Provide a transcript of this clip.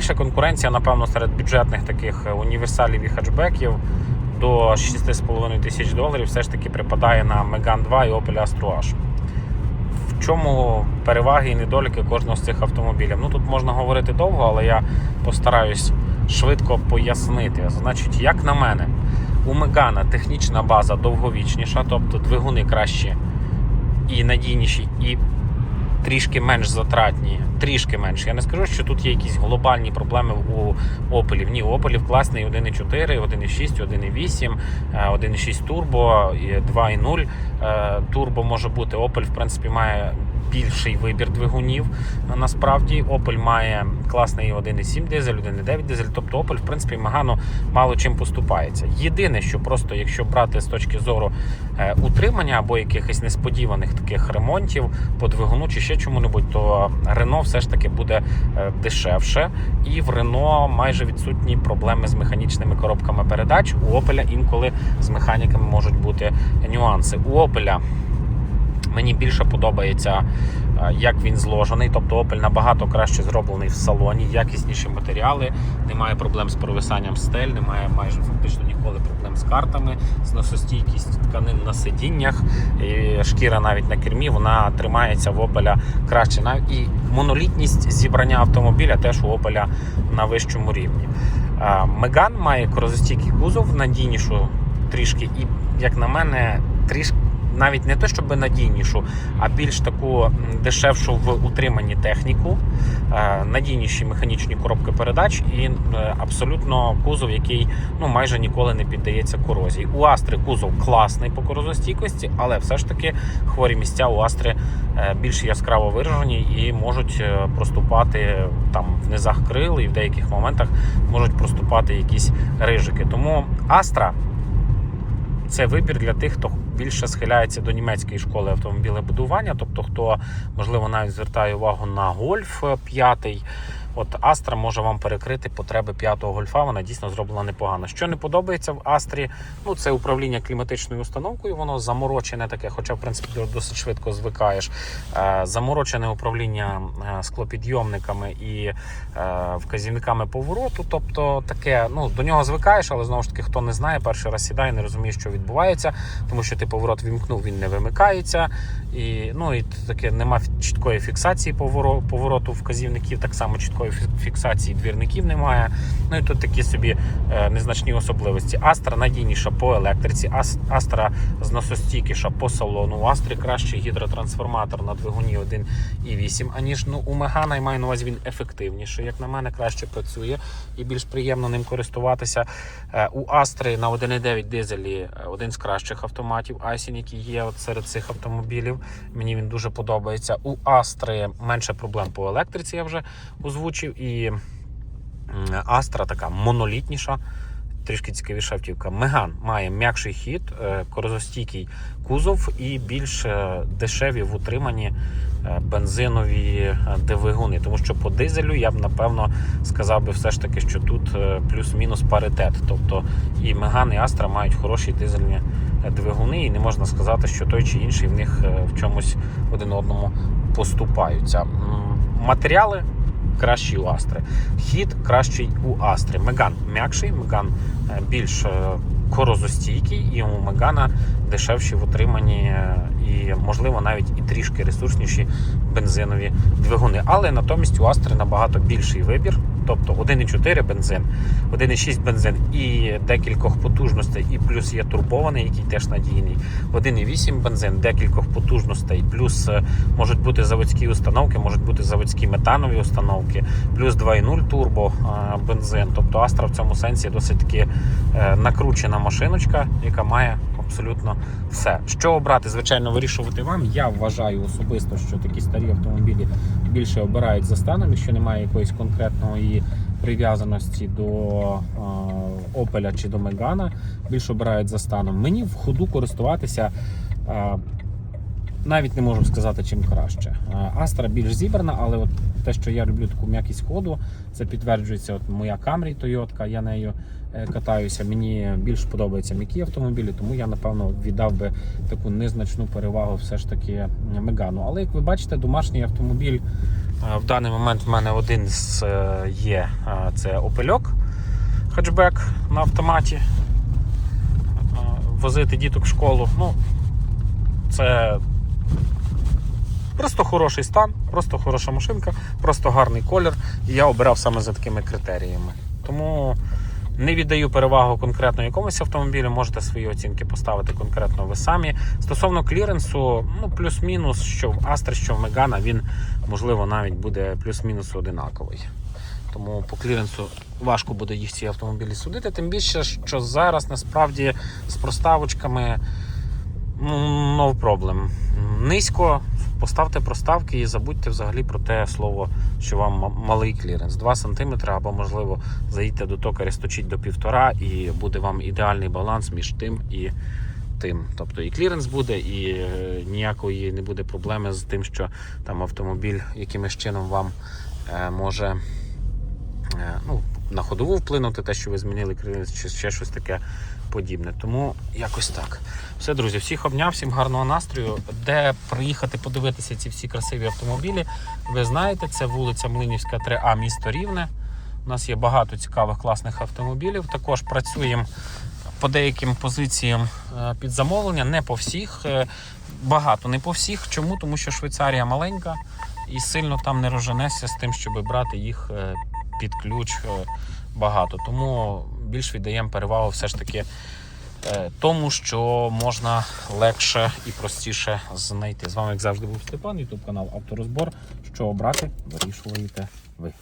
Найбільша конкуренція, напевно, серед бюджетних таких універсалів і хетчбеків до 6,5 тисяч доларів все ж таки припадає на Megane 2 і Opel Astra H. В чому переваги і недоліки кожного з цих автомобілів? Ну тут можна говорити довго, але я постараюсь швидко пояснити. Значить, як на мене, у Мегана технічна база довговічніша, тобто двигуни кращі і надійніші, і трішки менш затратні. Трішки менш. Я не скажу, що тут є якісь глобальні проблеми у Опелів. Ні, у Опелів класний 1.4, 1.6, 1.8, е, 1.6 турбо, 2.0 е, турбо може бути. Opel, в принципі, має більший вибір двигунів. Насправді Opel має класний 1.7 дизель, 1.9 дизель. Тобто Opel, в принципі, Megane мало чим поступається. Єдине, що просто, якщо брати з точки зору е, утримання або якихось несподіваних таких ремонтів по двигуну чи ще чому-небудь, то Renault все ж таки буде е, дешевше. І в Renault майже відсутні проблеми з механічними коробками передач. У Opel інколи з механіками можуть бути нюанси. У Opel Мені більше подобається, е, як він зложений. Тобто Opel набагато краще зроблений в салоні, якісніші матеріали, немає проблем з провисанням стель, немає майже фактично ніколи проблем з картами, зносостійкість тканин на сидіннях, і шкіра навіть на кермі, вона тримається в Opel краще. І монолітність зібрання автомобіля теж у Opel на вищому рівні. Е, Меган має корозостійкий кузов, надійнішу трішки, і, як на мене, трішки навіть не те, щоб надійнішу, а більш таку дешевшу в утриманні техніку, е, надійніші механічні коробки передач і е, абсолютно кузов, який ну майже ніколи не піддається корозії. У Астри кузов класний по корозостійкості, але все ж таки хворі місця у Астри е, більш яскраво виражені і можуть проступати там в низах крил і в деяких моментах можуть проступати якісь рижики. Тому Астра це вибір для тих, хто більше схиляється до німецької школи автомобілебудування, тобто хто можливо навіть звертає увагу на гольф 5. От Астра може вам перекрити потреби п'ятого гольфа. Вона дійсно зроблена непогано. Що не подобається в Астрі, ну це управління кліматичною установкою. Воно заморочене таке, хоча в принципі досить швидко звикаєш. Е, Заморочене управління е, склопідйомниками і е, вказівниками повороту. Тобто таке, ну до нього звикаєш, але знову ж таки, хто не знає, перший раз сідає, не розуміє, що відбувається, тому що ти поворот вімкнув, він не вимикається. І ну і таке нема чіткої фіксації повороту, вказівників, так само чіткої фі- фіксації двірників немає. Ну і тут такі собі е, незначні особливості. Астра надійніша по електриці, Ас- Астра зносостійкіша по салону. У Астри кращий гідротрансформатор на двигуні 1,8, аніж ну, у Мегана, і маю на увазі він ефективніший, як на мене, краще працює і більш приємно ним користуватися. Е, У Астри на 1,9 дизелі е, один з кращих автоматів Айсін, який є от серед цих автомобілів. Мені він дуже подобається. У Астри менше проблем по електриці, я вже озвучив. І Астра така монолітніша. Трішки цікавіша автівка. Меган має м'якший хід, е, корозостійкий кузов і більш е, дешеві в утриманні е, бензинові двигуни. Тому що по дизелю я б напевно сказав би все ж таки, що тут плюс-мінус паритет. Тобто і Меган, і Астра мають хороші дизельні двигуни, і не можна сказати, що той чи інший в них в чомусь один одному поступаються. Матеріали кращі у Астри. Хід кращий у Астри. Меган м'якший, Меган е, більш е, корозостійкий, і у Мегана дешевші в утриманні е, і, можливо, навіть і трішки ресурсніші бензинові двигуни. Але натомість у Астри набагато більший вибір. Тобто 1,4 бензин, 1,6 бензин і декількох потужностей, і плюс є турбований, який теж надійний. 1,8 бензин, декількох потужностей, плюс е, можуть бути заводські установки, можуть бути заводські метанові установки, плюс 2,0 турбо е, бензин. Тобто Астра в цьому сенсі досить таки е, накручена машиночка, яка має абсолютно все. Що обрати, звичайно, вирішувати вам. Я вважаю особисто, що такі старі автомобілі більше обирають за станом, якщо немає якоїсь конкретної прив'язаності до Опеля чи до Мегана, більше обирають за станом. Мені в ходу користуватися. навіть не можу сказати, чим краще. Астра більш зібрана, але от те, що я люблю таку м'якість ходу, це підтверджується от моя Camry Toyota, я нею е, катаюся. Мені більш подобаються м'які автомобілі, тому я напевно віддав би таку незначну перевагу все ж таки Мегану. Але як ви бачите, домашній автомобіль В даний момент в мене один з е, є це опельок хетчбек на автоматі. Возити діток в школу. Ну, це просто хороший стан, просто хороша машинка, просто гарний колір. І я обирав саме за такими критеріями. Тому не віддаю перевагу конкретно якомусь автомобілю, можете свої оцінки поставити конкретно ви самі. Стосовно кліренсу, ну плюс-мінус, що в Астер, що в Мегана, він можливо навіть буде плюс-мінус одинаковий. Тому по кліренсу важко буде їх ці автомобілі судити. Тим більше, що зараз насправді з проставочками no problem. Низько поставте проставки і забудьте взагалі про те слово, що вам малий кліренс. 2 см або, можливо, заїдьте до токаря, сточіть до півтора, і буде вам ідеальний баланс між тим і тим. Тобто і кліренс буде, і е, ніякої не буде проблеми з тим, що там автомобіль якимось чином вам е, може е, ну, на ходову вплинути, те, що ви змінили кліренс, чи ще щось таке подібне. Тому якось так. Все, друзі, всіх обняв, всім гарного настрою. Де приїхати подивитися ці всі красиві автомобілі, ви знаєте, це вулиця Млинівська, 3А, місто Рівне. У нас є багато цікавих класних автомобілів. Також працюємо по деяким позиціям е, під замовлення, не по всіх. Е, Багато не по всіх. Чому? Тому що Швейцарія маленька і сильно там не розженешся з тим, щоб брати їх е, під ключ багато. Тому більш віддаємо перевагу все ж таки е, тому, що можна легше і простіше знайти. З вами, як завжди, був Степан, ютуб канал Авторозбор. Що обрати, вирішуєте ви.